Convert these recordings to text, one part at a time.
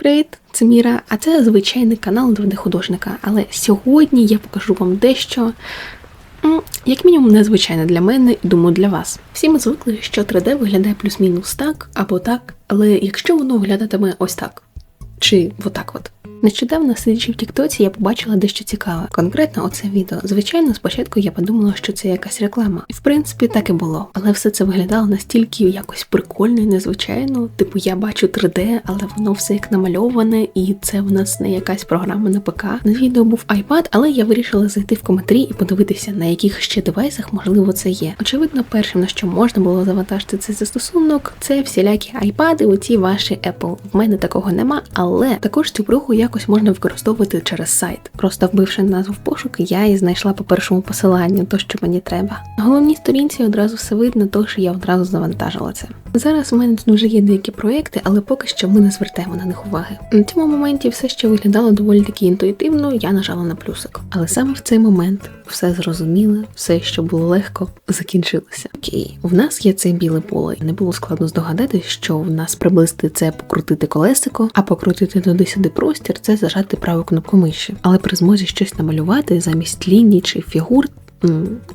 Привіт, це Міра, а це звичайний канал 2D-художника. Але сьогодні я покажу вам дещо, як мінімум, незвичайне для мене і думаю для вас. Всі ми звикли, що 3D виглядає плюс-мінус так або так, але якщо воно виглядатиме ось так, чи отак от. Нещодавно сидячи в Тіктоці, я побачила дещо цікаве. Конкретно оце відео. Звичайно, спочатку я подумала, що це якась реклама. І в принципі так і було. Але все це виглядало настільки якось прикольно і незвичайно. Типу, я бачу 3D, але воно все як намальоване, і це в нас не якась програма на ПК. На відео був iPad, але я вирішила зайти в коментарі і подивитися, на яких ще девайсах можливо це є. Очевидно, першим на що можна було завантажити цей застосунок, це всілякі iPad і оці ваші Apple. В мене такого нема, але також цю прогу якось можна використовувати через сайт. Просто вбивши назву в пошук, я і знайшла по першому посиланню то, що мені треба. На головній сторінці одразу все видно, тож я одразу завантажила це. Зараз у мене вже є деякі проекти, але поки що ми не звертаємо на них уваги. На цьому моменті все ще виглядало доволі таки інтуїтивно, я нажала на плюсик. Але саме в цей момент все зрозуміле, все, що було легко, закінчилося. Окей, в нас є це біле поле. Не було складно здогадатись, що в нас приблизити це покрутити колесико, а покрутити туди-сюди простір це зажати праву кнопку миші. Але при змозі щось намалювати замість ліній чи фігур.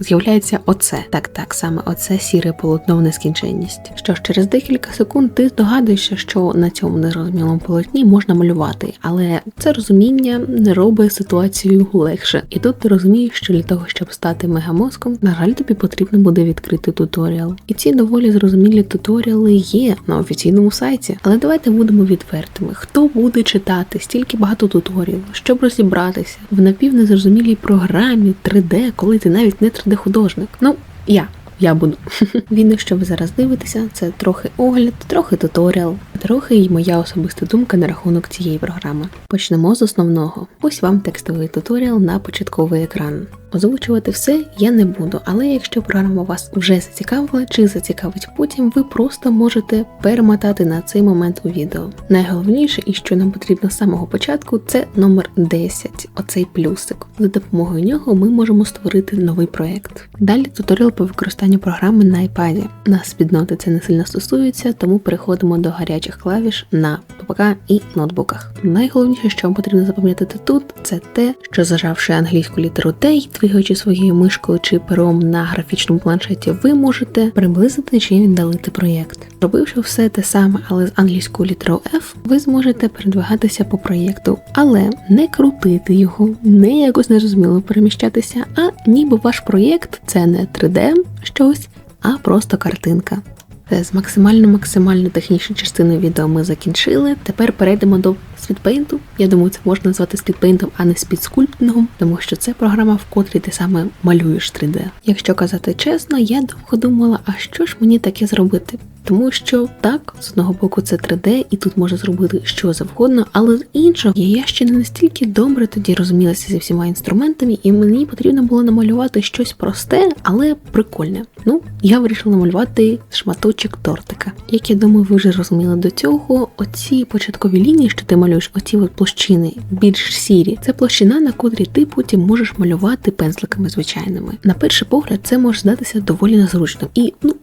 З'являється оце. Так, так, саме оце сіре полотно в нескінченність. Що ж, через декілька секунд ти здогадуєшся, що на цьому незрозумілому полотні можна малювати, але це розуміння не робить ситуацію легше. І тут ти розумієш, що для того, щоб стати мегамозком, на жаль, тобі потрібно буде відкрити туторіал. І ці доволі зрозумілі туторіали є на офіційному сайті. Але давайте будемо відвертими. Хто буде читати стільки багато туторіалів, щоб розібратися в напівнезрозумілій програмі 3D, коли ти навіть не 3D-художник? Ну, я. Я буду. Відео, що ви зараз дивитеся, це трохи огляд, трохи туторіал, трохи й моя особиста думка на рахунок цієї програми. Почнемо з основного. Ось вам текстовий туторіал на початковий екран. Озвучувати все я не буду, але якщо програма вас вже зацікавила чи зацікавить потім, ви просто можете перемотати на цей момент у відео. Найголовніше і що нам потрібно з самого початку, це номер 10, оцей плюсик. За допомогою нього ми можемо створити новий проєкт. Далі туторіал по використанню програми на iPad. Нас спільноти це не сильно стосується, тому переходимо до гарячих клавіш на ППК і ноутбуках. Найголовніше, що вам потрібно запам'ятати тут, це те, що зажавши англійську літеру і двигаючи своєю мишкою чи пером на графічному планшеті, ви можете приблизити чи віддалити проєкт. Робивши все те саме, але з англійською літерою F, ви зможете передвигатися по проєкту, але не крутити його, не якось незрозуміло переміщатися, а ніби ваш проєкт це не 3D щось, а просто картинка. З максимально максимально технічної частини відео ми закінчили. Тепер перейдемо до спідпейнту. Я думаю, це можна назвати спідпейнтом, а не спідскульптингом, тому що це програма, в котрій ти саме малюєш 3D. Якщо казати чесно, я довго думала, а що ж мені таке зробити? Тому що так, з одного боку, це 3D, і тут можна зробити що завгодно, але з іншого я ще не настільки добре тоді розумілася зі всіма інструментами, і мені потрібно було намалювати щось просте, але прикольне. Ну, я вирішила намалювати шматочок тортика. Як я думаю, ви вже розуміли до цього, оці початкові лінії, що ти малюєш, оці от площини більш сірі, це площина, на котрій ти потім можеш малювати пензликами звичайними. На перший погляд, це може здатися доволі незручним. І ну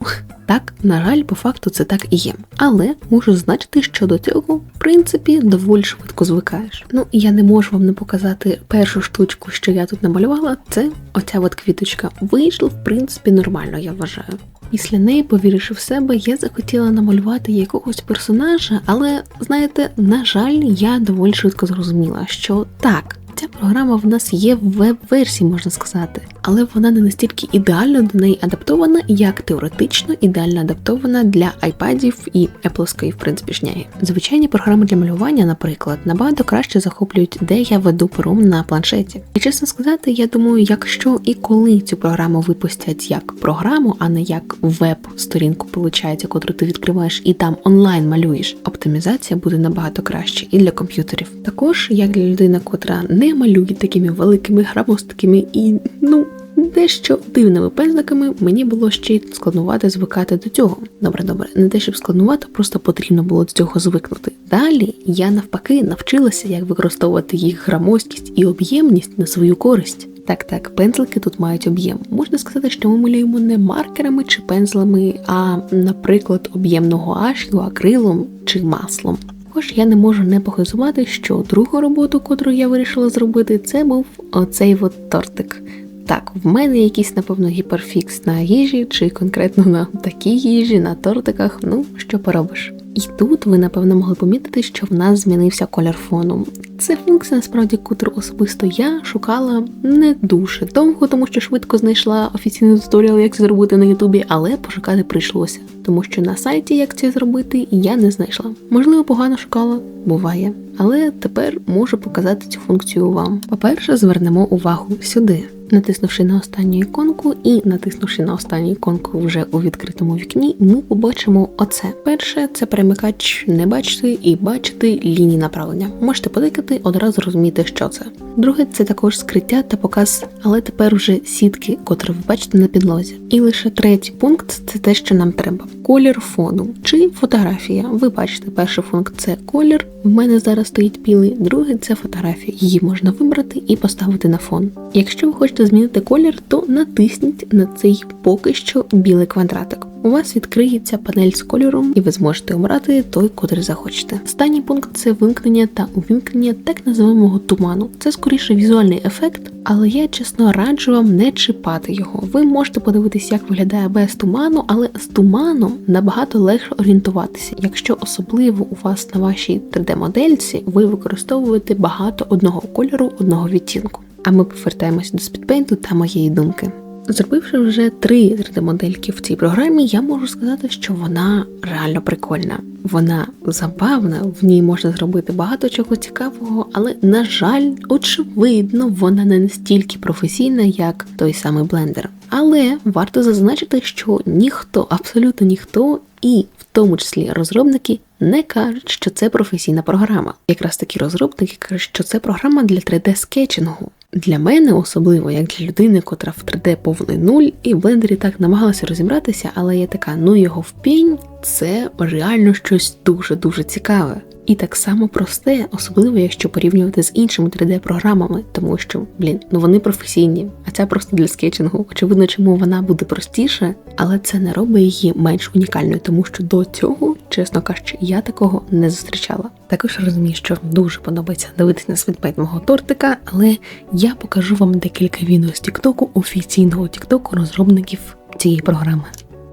так, на жаль, по факту це так і є. Але можу зазначити, що до цього, в принципі, доволі швидко звикаєш. Ну, я не можу вам не показати першу штучку, що я тут намалювала. Це оця от квіточка. Вийшло, в принципі, нормально, я вважаю. Після неї, повіривши в себе, я захотіла намалювати якогось персонажа, але знаєте, на жаль, я доволі швидко зрозуміла, що так. Ця програма в нас є в веб-версії, можна сказати, але вона не настільки ідеально до неї адаптована, як теоретично ідеально адаптована для айпадів і епловської, в принципі, шняги. Звичайні програми для малювання, наприклад, набагато краще захоплюють, де я веду пером на планшеті. І чесно сказати, я думаю, якщо і коли цю програму випустять як програму, а не як веб-сторінку, виходить, котру ти відкриваєш і там онлайн малюєш, оптимізація буде набагато краще і для комп'ютерів. Також як для людини, котра не малює такими великими грамостиками і ну. Дещо дивними пензликами мені було ще й складнувати звикати до цього. Добре, добре, не те, щоб складнувати, просто потрібно було до цього звикнути. Далі я навпаки навчилася, як використовувати їх грамоздкість і об'ємність на свою користь. Так, так, пензлики тут мають об'єм. Можна сказати, що ми малюємо не маркерами чи пензлами, а, наприклад, об'ємного ашлю, акрилом чи маслом. Також я не можу не похизувати, що другу роботу, котру я вирішила зробити, це був оцей от тортик. Так, в мене якийсь, напевно, гіперфікс на їжі, чи конкретно на такій їжі, на тортиках. Ну, що поробиш. І тут ви, напевно, могли помітити, що в нас змінився колір фону. Це функція, насправді, котру особисто я шукала не дуже довго, тому що швидко знайшла офіційний туторіал, як це зробити на Ютубі, але пошукати прийшлося, тому що на сайті, як це зробити, я не знайшла. Можливо, погано шукала, буває. Але тепер можу показати цю функцію вам. По-перше, звернемо увагу сюди. Натиснувши на останню іконку і натиснувши на останню іконку вже у відкритому вікні, ми побачимо оце. Перше це перемикач не бачити і бачити лінії направлення. Можете подикати, одразу розуміти, що це. Друге це також скриття та показ, але тепер вже сітки, котрі ви бачите на підлозі. І лише третій пункт це те, що нам треба: колір фону чи фотографія. Ви бачите, перший пункт це колір. В мене зараз стоїть білий, другий це фотографія. Її можна вибрати і поставити на фон. Якщо ви хочете змінити колір, то натисніть на цей поки що білий квадратик. У вас відкриється панель з кольором, і ви зможете обрати той, котрий захочете. Останній пункт це вимкнення та увімкнення так називаємого туману. Це скоріше візуальний ефект, але я чесно раджу вам не чіпати його. Ви можете подивитися, як виглядає без туману, але з туманом набагато легше орієнтуватися, якщо особливо у вас на вашій 3D-модельці ви використовуєте багато одного кольору, одного відтінку. А ми повертаємося до спідпейнту та моєї думки. Зробивши вже три 3D-модельки в цій програмі, я можу сказати, що вона реально прикольна. Вона забавна, в ній можна зробити багато чого цікавого, але, на жаль, очевидно, вона не настільки професійна, як той самий блендер. Але варто зазначити, що ніхто, абсолютно ніхто, і в тому числі розробники, не кажуть, що це професійна програма. Якраз такі розробники кажуть, що це програма для 3D-скетчингу. Для мене особливо, як для людини, котра в 3D повний нуль, і в блендері так намагалася розібратися, але я така, ну його в пінь, це реально щось дуже-дуже цікаве. І так само просте, особливо якщо порівнювати з іншими 3D-програмами, тому що, блін, ну вони професійні, а ця просто для скетчингу. Очевидно, чому вона буде простіше, але це не робить її менш унікальною, тому що до цього, чесно кажучи, я такого не зустрічала. Також розумію, що дуже подобається дивитися на світпейт мого тортика, але я покажу вам декілька відео з Тіктоку, офіційного Тіктоку розробників цієї програми.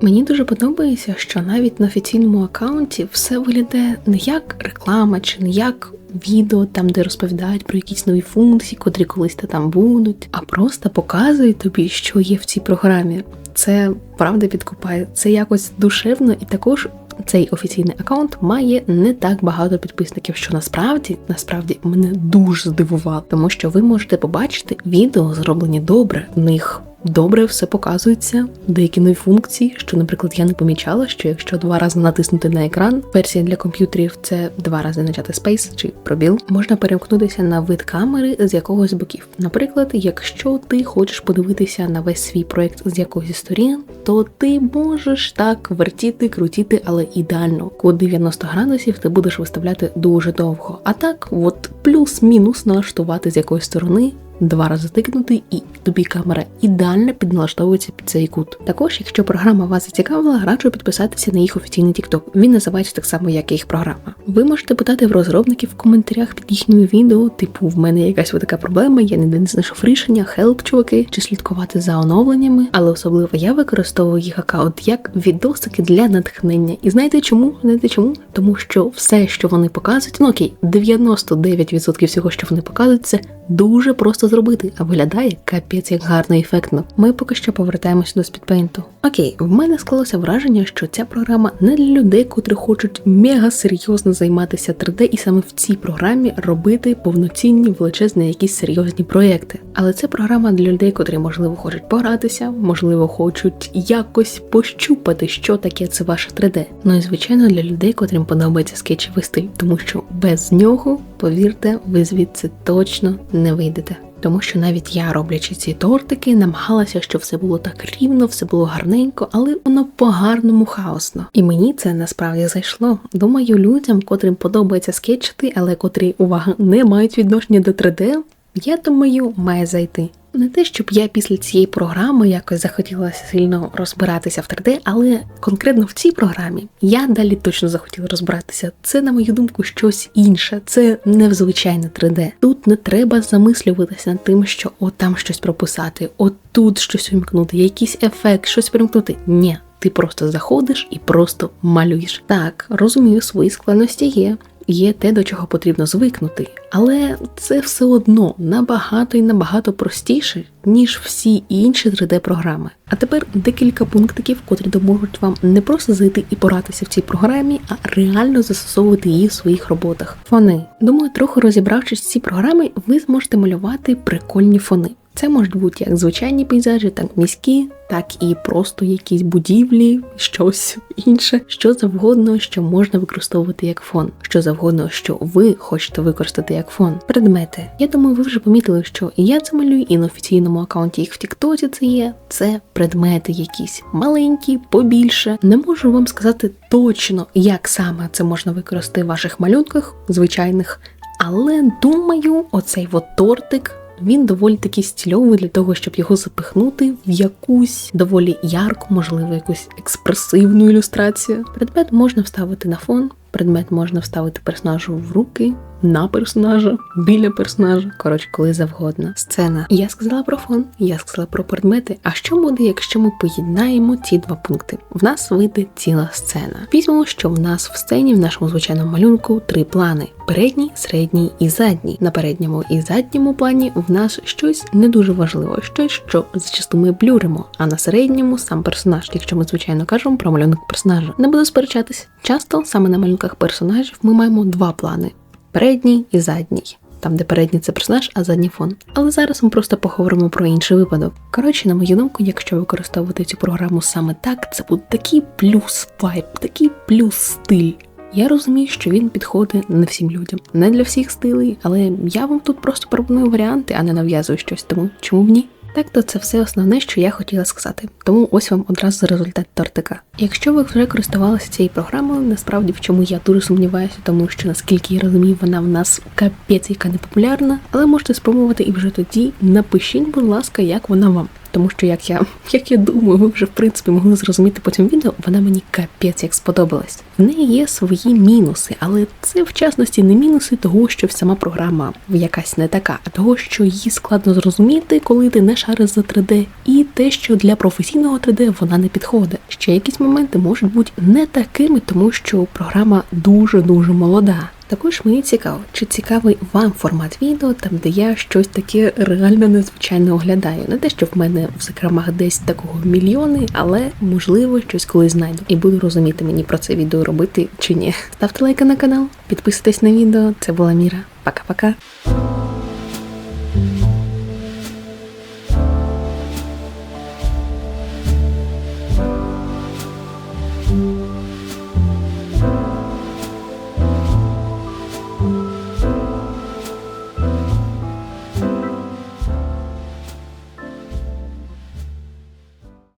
Мені дуже подобається, що навіть на офіційному аккаунті все виглядає не як реклама чи не як відео, там де розповідають про якісь нові функції, котрі колись та там будуть, а просто показують тобі, що є в цій програмі. Це правда підкупає. Це якось душевно і також. Цей офіційний аккаунт має не так багато підписників, що насправді насправді мене дуже здивувало, тому що ви можете побачити відео зроблені добре. В них добре все показується, деякі нові функції, що, наприклад, я не помічала, що якщо два рази натиснути на екран, версія для комп'ютерів це два рази начати Space чи пробіл, можна перемкнутися на вид камери з якогось боків. Наприклад, якщо ти хочеш подивитися на весь свій проект з якогось сторін, то ти можеш так вертіти, крутіти, але ідеально. Код 90 градусів ти будеш виставляти дуже довго. А так, от плюс-мінус налаштувати з якоїсь сторони два рази тикнути, і тобі камера ідеально підналаштовується під цей кут. Також, якщо програма вас зацікавила, раджу підписатися на їх офіційний TikTok. Він називається так само, як і їх програма. Ви можете питати в розробників в коментарях під їхнім відео, типу, в мене якась така проблема, я ніде не знайшов рішення, хелп, чуваки, чи слідкувати за оновленнями, але особливо я використовую їх аккаунт як відосики для натхнення. І знаєте чому? Знаєте чому? Тому що все, що вони показують, ну окей, 99% всього, що вони показують, це дуже просто зробити, а виглядає капець як гарно і ефектно. Ми поки що повертаємося до спідпейнту. Окей, в мене склалося враження, що ця програма не для людей, котрі хочуть мега серйозно займатися 3D, і саме в цій програмі робити повноцінні величезні якісь серйозні проекти. Але це програма для людей, котрі можливо хочуть погратися, можливо, хочуть якось пощупати, що таке це ваше 3D. Ну і звичайно для людей, котрим подобається скетчевий стиль, тому що без нього, повірте, ви звідси точно не вийдете. Тому що навіть я, роблячи ці тортики, намагалася, щоб все було так рівно, все було гарненько, але воно по-гарному хаосно. І мені це насправді зайшло. Думаю, людям, котрим подобається скетчити, але котрі увага не мають відношення до 3D, я думаю, має зайти. Не те, щоб я після цієї програми якось захотілася сильно розбиратися в 3D, але конкретно в цій програмі я далі точно захотіла розбиратися. Це, на мою думку, щось інше. Це не в звичайне 3D. Тут не треба замислюватися над тим, що от там щось прописати, от тут щось вимкнути, якийсь ефект, щось перемкнути. Ні. Ти просто заходиш і просто малюєш. Так, розумію, свої складності є. Є те, до чого потрібно звикнути, але це все одно набагато і набагато простіше, ніж всі інші 3D-програми. А тепер декілька пунктиків, котрі допоможуть вам не просто зайти і поратися в цій програмі, а реально застосовувати її в своїх роботах. Фони. Думаю, трохи розібравшись в цій програмі, ви зможете малювати прикольні фони. Це можуть бути як звичайні пейзажі, так міські, так і просто якісь будівлі, щось інше, що завгодно, що можна використовувати як фон, що завгодно, що ви хочете використати як фон. Предмети. Я думаю, ви вже помітили, що і я це малюю, і на офіційному аккаунті їх в Тіктоці це є. Це предмети якісь маленькі, побільше. Не можу вам сказати точно, як саме це можна використати в ваших малюнках, звичайних. Але думаю, оцей от тортик він доволі таки стільовий для того, щоб його запихнути в якусь доволі ярку, можливо, якусь експресивну ілюстрацію. Предмет можна вставити на фон, предмет можна вставити персонажу в руки, на персонажа, біля персонажа. Коротше, коли завгодно. Сцена. Я сказала про фон, я сказала про предмети. А що буде, якщо ми поєднаємо ці два пункти? В нас вийде ціла сцена. Візьмемо, що в нас в сцені, в нашому звичайному малюнку, три плани: передній, середній і задній. На передньому і задньому плані в нас щось не дуже важливе, щось, що зачасту ми блюримо. А на середньому сам персонаж, якщо ми звичайно кажемо про малюнок персонажа. Не буду сперечатись. Часто саме на малюнках персонажів ми маємо два плани передній і задній. Там, де передній це персонаж, а задній фон. Але зараз ми просто поговоримо про інший випадок. Коротше, на мою думку, якщо використовувати цю програму саме так, це буде такий плюс вайб, такий плюс стиль. Я розумію, що він підходить не всім людям, не для всіх стилей, але я вам тут просто пропоную варіанти, а не нав'язую щось, тому чому б ні? Так, то це все основне, що я хотіла сказати. Тому ось вам одразу результат тортика. Якщо ви вже користувалися цією програмою, насправді в чому я дуже сумніваюся, тому що наскільки я розумію, вона в нас капець, яка не популярна, але можете спробувати і вже тоді напишіть, будь ласка, як вона вам. Тому що, як я як я думаю, ви вже в принципі могли зрозуміти по цьому відео, вона мені капець як сподобалась. В неї є свої мінуси, але це в частності не мінуси того, що сама програма якась не така, а того, що її складно зрозуміти, коли ти не шариш за 3D, і те, що для професійного 3D вона не підходить. Ще якісь моменти можуть бути не такими, тому що програма дуже дуже молода. Також мені цікаво, чи цікавий вам формат відео, там де я щось таке реально незвичайно оглядаю. Не те, що в мене в закромах десь такого мільйони, але можливо щось колись знайду і буду розуміти мені про це відео робити чи ні. Ставте лайки на канал, підписуйтесь на відео. Це була Міра. Пока-пока.